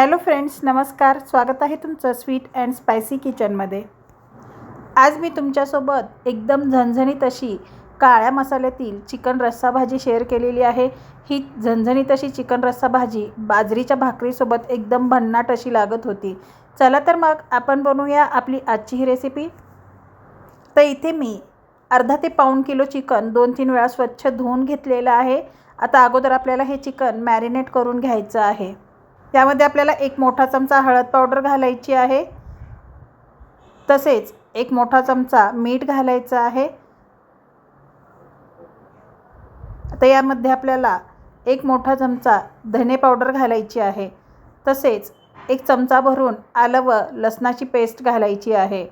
Hello friends नमस्कार. स्वागत आहे तुमचं स्वीट अँड स्पायसी किचनमध्ये. आज मी तुमच्यासोबत एकदम झणझणीत अशी काळ्या मसाल्यातील चिकन रस्सा भाजी शेअर केलेली आहे. ही झणझणीत अशी चिकन रस्सा भाजी बाजरीच्या भाकरीसोबत एकदम भन्नाट अशी लागत होती. चला तर मग आपण बनवूया आपली आजची ही रेसिपी तर इथे मी अर्धा ते पाऊण किलो चिकन दोन तीन वेळा स्वच्छ धुवून घेतलेलं आहे. आता अगोदर आपल्याला हे चिकन मॅरिनेट करून घ्यायचं आहे. त्यामध्ये आपल्याला एक मोठा चमचा हळद पावडर घालायची आहे. तसेच एक मोठा चमचा मीठ घालायचं आहे. आता यामध्ये आपल्याला एक मोठा चमचा धने पावडर घालायची आहे. तसेच एक चमचा भरून आलं व लसणाची पेस्ट घालायची आहे.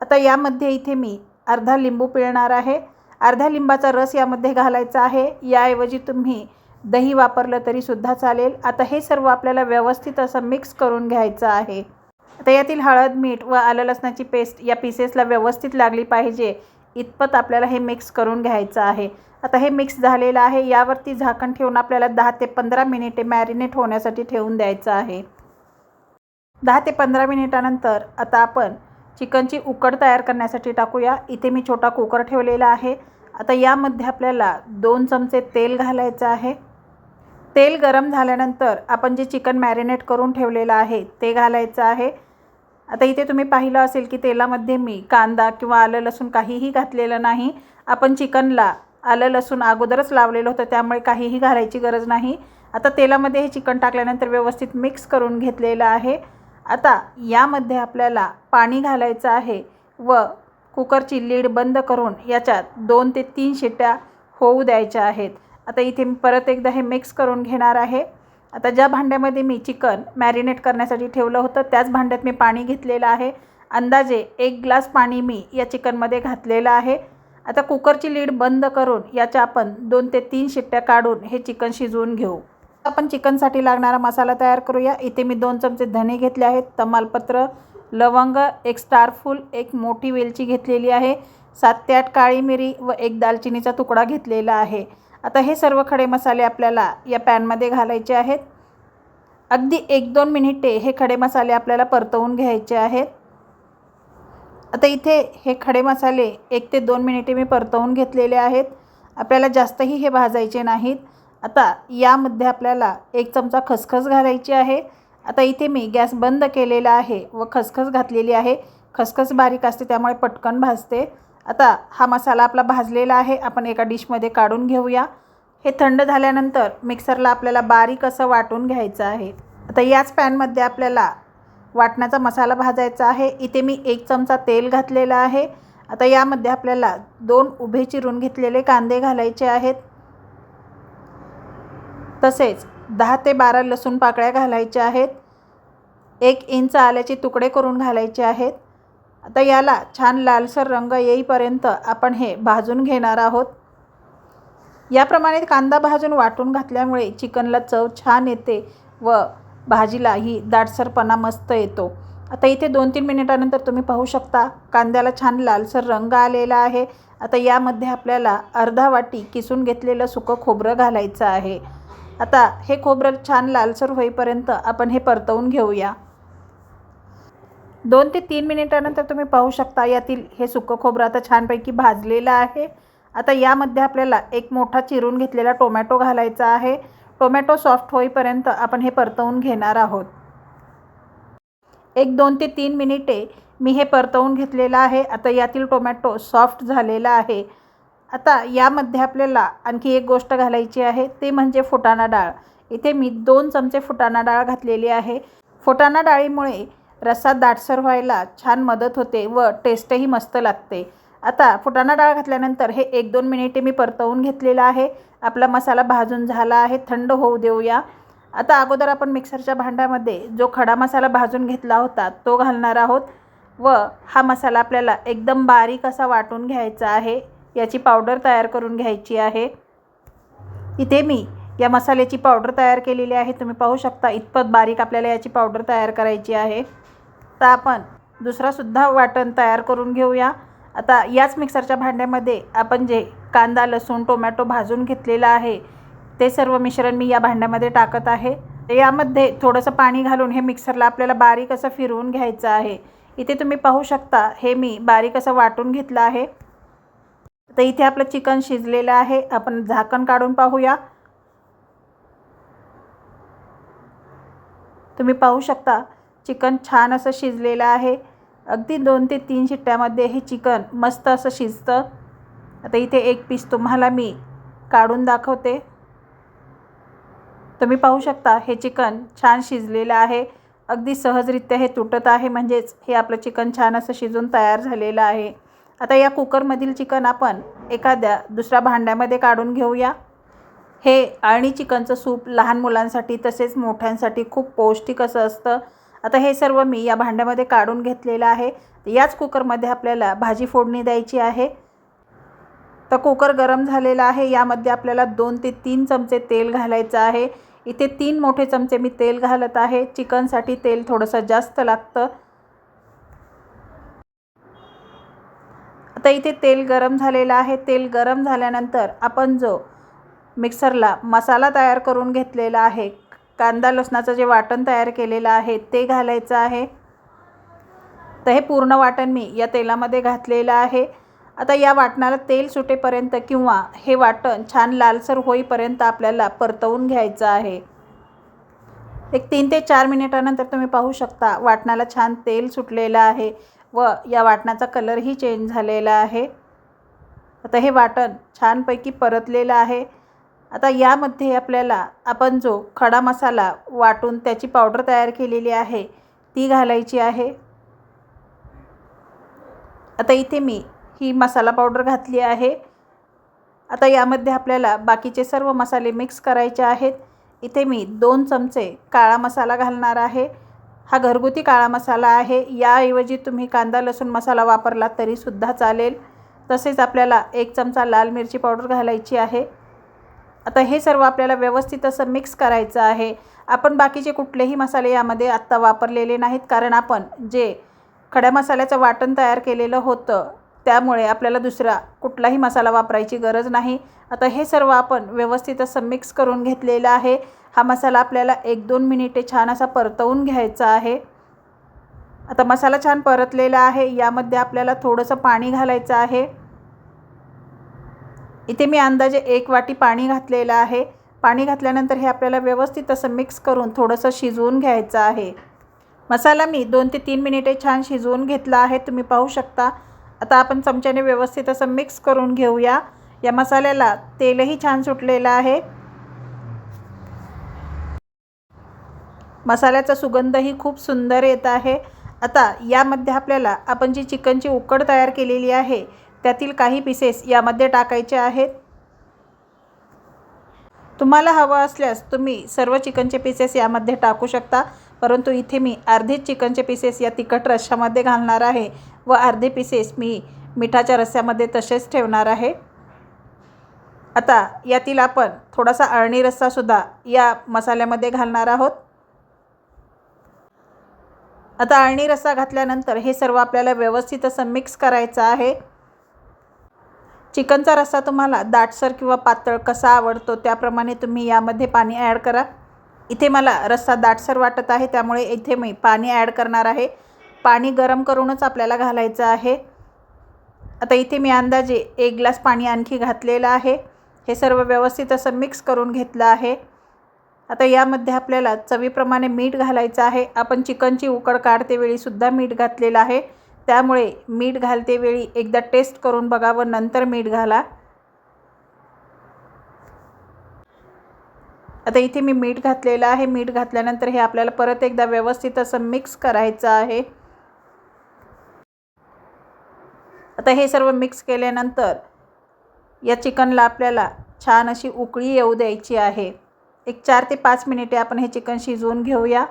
आता यामध्ये इथे मी अर्धा लिंबू पिळणार आहे. अर्ध्या लिंबाचा रस यामध्ये घालायचा आहे. याऐवजी तुम्ही दही वापरलं तरीसुद्धा चालेल. आता हे सर्व आपल्याला व्यवस्थित असं मिक्स करून घ्यायचं आहे. आता यातील हळद मीठ व आलं लसणाची पेस्ट या पीसेसला व्यवस्थित लागली पाहिजे. इतपत आपल्याला हे मिक्स करून घ्यायचं आहे. आता हे मिक्स झालेलं आहे. यावरती झाकण ठेवून आपल्याला दहा ते पंधरा मिनिटे मॅरिनेट होण्यासाठी ठेवून द्यायचं आहे. दहा ते पंधरा मिनिटानंतर आता आपण चिकनची उकड तयार करण्यासाठी टाकूया. इथे मी छोटा कुकर ठेवलेला आहे. आता यामध्ये आपल्याला दोन चमचे तेल घालायचं आहे. तेल गरम झाल्यानंतर आपण जे चिकन मॅरिनेट करून ठेवलेलं आहे ते घालायचं आहे. आता इथे तुम्ही पाहिलं असेल की तेलामध्ये मी कांदा किंवा आलं लसूण काहीही घातलेलं नाही. आपण चिकनला आलं लसूण अगोदरच लावलेलं होतं त्यामुळे काहीही घालायची गरज नाही. आता तेलामध्ये हे चिकन टाकल्यानंतर व्यवस्थित मिक्स करून घेतलेलं आहे. आता यामध्ये आपल्याला पाणी घालायचं आहे व कुकरची लीड बंद करून याच्यात दोन ते तीन शिट्ट्या होऊ द्यायच्या आहेत. आता इथे मी परत एकदा हे मिक्स करून घेणार आहे. आता ज्या भांड्यामध्ये मी चिकन मॅरिनेट करण्यासाठी ठेवलं होतं त्याच भांड्यात मी पाणी घेतलेलं आहे. अंदाजे एक ग्लास पाणी मी या चिकनमध्ये घातलेलं आहे. आता कुकरची लीड बंद करून याच्या आपण दोन ते तीन शिट्ट्या काढून हे चिकन शिजवून घेऊ. आपण चिकनसाठी लागणारा मसाला तयार करूया. इथे मी दोन चमचे धने घेतले आहेत तमालपत्र लवंग एक स्टारफूल एक मोठी वेलची घेतलेली आहे सात ते आठ काळी मिरी व एक दालचिनीचा तुकडा घेतलेला आहे. आता हे सर्व खडे मसाले आपल्याला या पॅनमध्ये घालायचे आहेत. अगदी एक दोन मिनिटे हे खडे मसाले आपल्याला परतवून घ्यायचे आहेत. आता इथे हे खडे मसाले एक ते दोन मिनिटे मी परतवून घेतलेले आहेत. आपल्याला जास्तही हे भाजायचे नाहीत. आता यामध्ये आपल्याला एक चमचा खसखस घालायची आहे. आता इथे मी गॅस बंद केलेला आहे व खसखस घातलेली आहे. खसखस बारीक असते त्यामुळे पटकन भाजते. आता हा मसाला आपला भाजलेला आहे. आपण एका डिशमध्ये काढून घेऊया. हे थंड झाल्यानंतर मिक्सरला आपल्याला बारीक असं वाटून घ्यायचं आहे. आता याच पॅनमध्ये आपल्याला वाटण्याचा मसाला भाजायचा आहे. इथे मी एक चमचा तेल घातलेलं आहे. आता यामध्ये आपल्याला दोन उभे चिरून घेतलेले कांदे घालायचे आहेत. तसेच दहा ते बारा लसूण पाकळ्या घालायच्या आहेत. एक इंच आल्याचे तुकडे करून घालायचे आहेत. आता याला छान लालसर रंग येईपर्यंत आपण हे भाजून घेणार आहोत. याप्रमाणे कांदा भाजून वाटून घातल्यामुळे चिकनला चव छान येते व भाजीलाही दाटसरपणा मस्त येतो. आता इथे दोन तीन मिनिटानंतर तुम्ही पाहू शकता कांद्याला छान लालसर रंग आलेला आहे. आता यामध्ये आपल्याला अर्धा वाटी किसून घेतलेलं सुकं खोबरं घालायचं आहे. आता हे खोबरं छान लालसर होईपर्यंत आपण हे परतवून घेऊया. दोन ते तीन मिनिटानंतर तुम्ही पाहू शकता यातील हे सुकं खोबरं आता छानपैकी भाजलेलं आहे. आता यामध्ये आपल्याला एक मोठा चिरून घेतलेला टोमॅटो घालायचा आहे. टोमॅटो सॉफ्ट होईपर्यंत आपण हे परतवून घेणार आहोत. एक दोन ते तीन मिनिटे मी हे परतवून घेतलेलं आहे. आता यातील टोमॅटो सॉफ्ट झालेला आहे. आता यामध्ये आपल्याला आणखी एक गोष्ट घालायची आहे. ते म्हणजे फुटाणा डाळ. इथे मी दोन चमचे फुटाणा डाळ घातलेली आहे. फुटाणा डाळीमुळे रस्सा दाटसर व्हायला छान मदत होते व टेस्टही मस्त लागते. आता फुटाणा डाळ घातल्यानंतर हे एक दोन मिनिटे मी परतवून घेतलेलं आहे. आपला मसाला भाजून झाला आहे थंड होऊ देऊया. आता अगोदर आपण मिक्सरच्या भांड्यामध्ये जो खडा मसाला भाजून घेतला होता तो घालणार आहोत व हा मसाला आपल्याला एकदम बारीक असा वाटून घ्यायचा आहे. याची पावडर तयार करून घ्यायची आहे. इथे मी या मसाल्याची पावडर तयार केलेली आहे. तुम्ही पाहू शकता इतपत बारीक आपल्याला याची पावडर तयार करायची आहे. आता आपण दुसरासुद्धा वाटण तयार करून घेऊया. आता याच मिक्सरच्या भांड्यामध्ये आपण जे कांदा लसूण टोमॅटो भाजून घेतलेला आहे ते सर्व मिश्रण मी या भांड्यामध्ये टाकत आहे. तर यामध्ये थोडंसं पाणी घालून हे मिक्सरला आपल्याला बारीक असं फिरवून घ्यायचं आहे. इथे तुम्ही पाहू शकता हे मी बारीक असं वाटून घेतलं आहे. तर इथे आपलं चिकन शिजलेलं आहे. आपण झाकण काढून पाहूया. तुम्ही पाहू शकता चिकन छान असं शिजलेलं आहे. अगदी दोन ते तीन शिट्ट्यामध्ये हे चिकन मस्त असं शिजतं. आता इथे एक पीस तुम्हाला मी काढून दाखवते. तुम्ही पाहू शकता हे चिकन छान शिजलेलं आहे. अगदी सहजरित्या हे तुटत आहे म्हणजेच हे आपलं चिकन छान असं शिजून तयार झालेलं आहे. आता या कुकरमधील चिकन आपण एखाद्या दुसऱ्या भांड्यामध्ये काढून घेऊया. हे आळणी चिकनचं सूप लहान मुलांसाठी तसेच मोठ्यांसाठी खूप पौष्टिक असं असतं. आता हे सर्व मी या भांड्यामध्ये काढून घेतलेलं आहे. याच कुकरमध्ये आपल्याला भाजी फोडणी द्यायची आहे. तर कुकर गरम झालेला आहे. यामध्ये आपल्याला दोन ते तीन चमचे तेल घालायचं आहे. इथे तीन मोठे चमचे मी तेल घालत आहे. चिकनसाठी तेल थोडंसं जास्त लागतं. आता इथे तेल गरम झालेलं आहे. तेल गरम झाल्यानंतर आपण जो मिक्सरला मसाला तयार करून घेतलेला आहे कांदा लसणाचं जे वाटण तयार केलेलं आहे ते घालायचं आहे. तर हे पूर्ण वाटण मी या तेलामध्ये घातलेलं आहे. आता या वाटणाला तेल सुटेपर्यंत किंवा हे वाटण छान लालसर होईपर्यंत आपल्याला परतवून घ्यायचं आहे. एक तीन ते चार मिनिटानंतर तुम्ही पाहू शकता वाटणाला छान तेल सुटलेलं आहे व या वाटणाचा कलरही चेंज झालेला आहे. आता हे वाटण छानपैकी परतलेलं आहे. आता यामध्ये आपल्याला आपण जो खडा मसाला वाटून त्याची पावडर तयार केलेली आहे ती घालायची आहे. आता इथे मी ही मसाला पावडर घातली आहे. आता यामध्ये आपल्याला बाकीचे सर्व मसाले मिक्स करायचे आहेत. इथे मी दोन चमचे काळा मसाला घालणार आहे. हा घरगुती काळा मसाला आहे. याऐवजी तुम्ही कांदा लसूण मसाला वापरला तरीसुद्धा चालेल. तसेच आपल्याला एक चमचा लाल मिरची पावडर घालायची आहे. आता हे सर्व आपल्याला व्यवस्थित असं मिक्स करायचं आहे. आपण बाकीचे कुठलेही मसाले यामध्ये आत्ता वापरलेले नाहीत कारण आपण जे खड्या मसाल्याचं वाटण तयार केलेलं होतं त्यामुळे आपल्याला दुसरा कुठलाही मसाला वापरायची गरज नाही. आता हे सर्व आपण व्यवस्थित असं मिक्स करून घेतलेलं आहे. हा मसाला आपल्याला एक दोन मिनिटे छान असा परतवून घ्यायचा आहे. आता मसाला छान परतलेला आहे. यामध्ये आपल्याला थोडंसं पाणी घालायचं आहे. इथे मी अंदाजे एक वाटी पाणी घातलेलं आहे. पाणी घातल्यानंतर हे आपल्याला व्यवस्थित असं मिक्स करून थोडंसं शिजवून घ्यायचं आहे. मसाला मी दोन ते तीन मिनिटे छान शिजवून घेतला आहे. तुम्ही पाहू शकता. आता आपण चमच्याने व्यवस्थित असं मिक्स करून घेऊया. या मसाल्याला तेलही छान सुटलेलं आहे. मसाल्याचा सुगंधही खूप सुंदर येत आहे. आता यामध्ये आपल्याला आपण जी चिकनची उकड तयार केलेली आहे त्यातील काही पीसेस यामध्ये टाकायचे आहेत. तुम्हाला हवं असल्यास तुम्ही सर्व चिकनचे पीसेस यामध्ये टाकू शकता. परंतु इथे मी अर्धेच चिकनचे पीसेस या तिखट रश्श्यामध्ये घालणार आहे व अर्धे पीसेस मी मिठाच्या रस्स्यामध्ये तसेच ठेवणार आहे. आता यातील आपण थोडासा अळणी रस्सासुद्धा या मसाल्यामध्ये घालणार आहोत. आता अळणी रस्सा घातल्यानंतर हे सर्व आपल्याला व्यवस्थित असं मिक्स करायचं आहे. चिकनचा रस्सा तुम्हाला दाटसर किंवा पातळ कसा आवडतो त्याप्रमाणे तुम्ही यामध्ये पाणी ॲड करा. इथे मला रस्सा दाटसर वाटत आहे त्यामुळे इथे मी पाणी ॲड करणार आहे. पाणी गरम करूनच आपल्याला घालायचं आहे. आता इथे मी अंदाजे एक ग्लास पाणी आणखी घातलेलं आहे. हे सर्व व्यवस्थित असं मिक्स करून घेतलं आहे. आता यामध्ये आपल्याला चवीप्रमाणे मीठ घालायचं आहे. आपण चिकनची उकड काढते वेळीसुद्धा मीठ घातलेलं आहे. त्यामुळे मीठ घालते वेळी एकदा टेस्ट करून बघा व नंतर मीठ घाला. आता इथे मी मीठ घातलेलं आहे. मीठ घातल्यानंतर हे आपल्याला परत एकदा व्यवस्थित असं मिक्स करायचं आहे. आता हे सर्व मिक्स केल्यानंतर या चिकनला आपल्याला छान अशी उकळी येऊ द्यायची आहे. एक चार ते पाच मिनिटे आपण हे चिकन शिजवून घेऊया.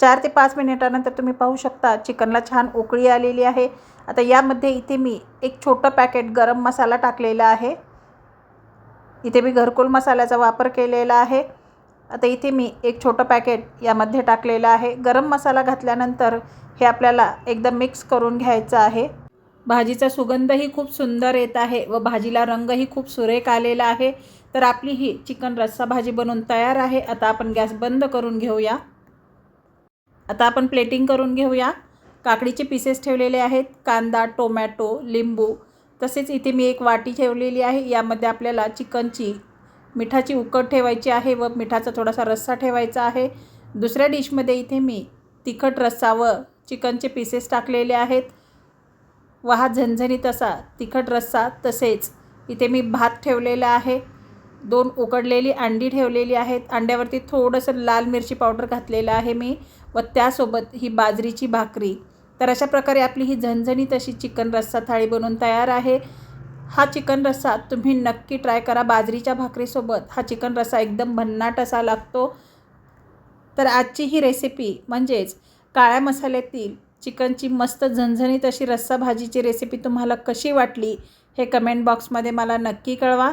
चार ते पाच मिनिटानंतर तुम्ही पाहू शकता चिकनला छान उकळी आलेली आहे. आता यामध्ये इथे मी एक छोटं पॅकेट गरम मसाला टाकलेला आहे. इथे मी घरकुल मसाल्याचा वापर केलेला आहे. आता इथे मी एक छोटं पॅकेट यामध्ये टाकलेलं आहे. गरम मसाला घातल्यानंतर हे आपल्याला एकदम मिक्स करून घ्यायचं आहे. भाजीचा सुगंधही खूप सुंदर येत आहे व भाजीला रंगही खूप सुरेख आलेला आहे. तर आपली ही चिकन रस्सा भाजी बनवून तयार आहे. आता आपण गॅस बंद करून घेऊया. आता आपण प्लेटिंग करून घेऊया. काकडीचे पीसेस ठेवलेले आहेत. कांदा टोमॅटो लिंबू तसेच इथे मी एक वाटी ठेवलेली आहे. यामध्ये आपल्याला चिकनची मिठाची उकड ठेवायची आहे व मिठाचा थोडासा रस्सा ठेवायचा आहे. दुसऱ्या डिशमध्ये इथे मी तिखट रस्सा व चिकनचे पीसेस टाकलेले आहेत. व हा झणझणीत असा तिखट रस्सा तसेच इथे मी भात ठेवलेला आहे. दोन उकडलेली अंडी ठेवलेली आहेत. अंड्यावरती थोडंसं लाल मिरची पावडर घातलेलं आहे मी. व त्यासोबत ही बाजरीची भाकरी. तर अशा प्रकारे आपली ही झणझणीत अशी चिकन रस्सा थाळी बनवून तयार आहे. हा चिकन रस्सा तुम्ही नक्की ट्राय करा बाजरीच्या भाकरीसोबत. हा चिकन रस्सा एकदम भन्नाट असा लागतो. तर आजची ही रेसिपी म्हणजेच काळ्या मसाल्यातील चिकनची मस्त झणझणीत अशी रस्सा भाजीची रेसिपी तुम्हाला कशी वाटली हे कमेंट बॉक्समध्ये मला नक्की कळवा.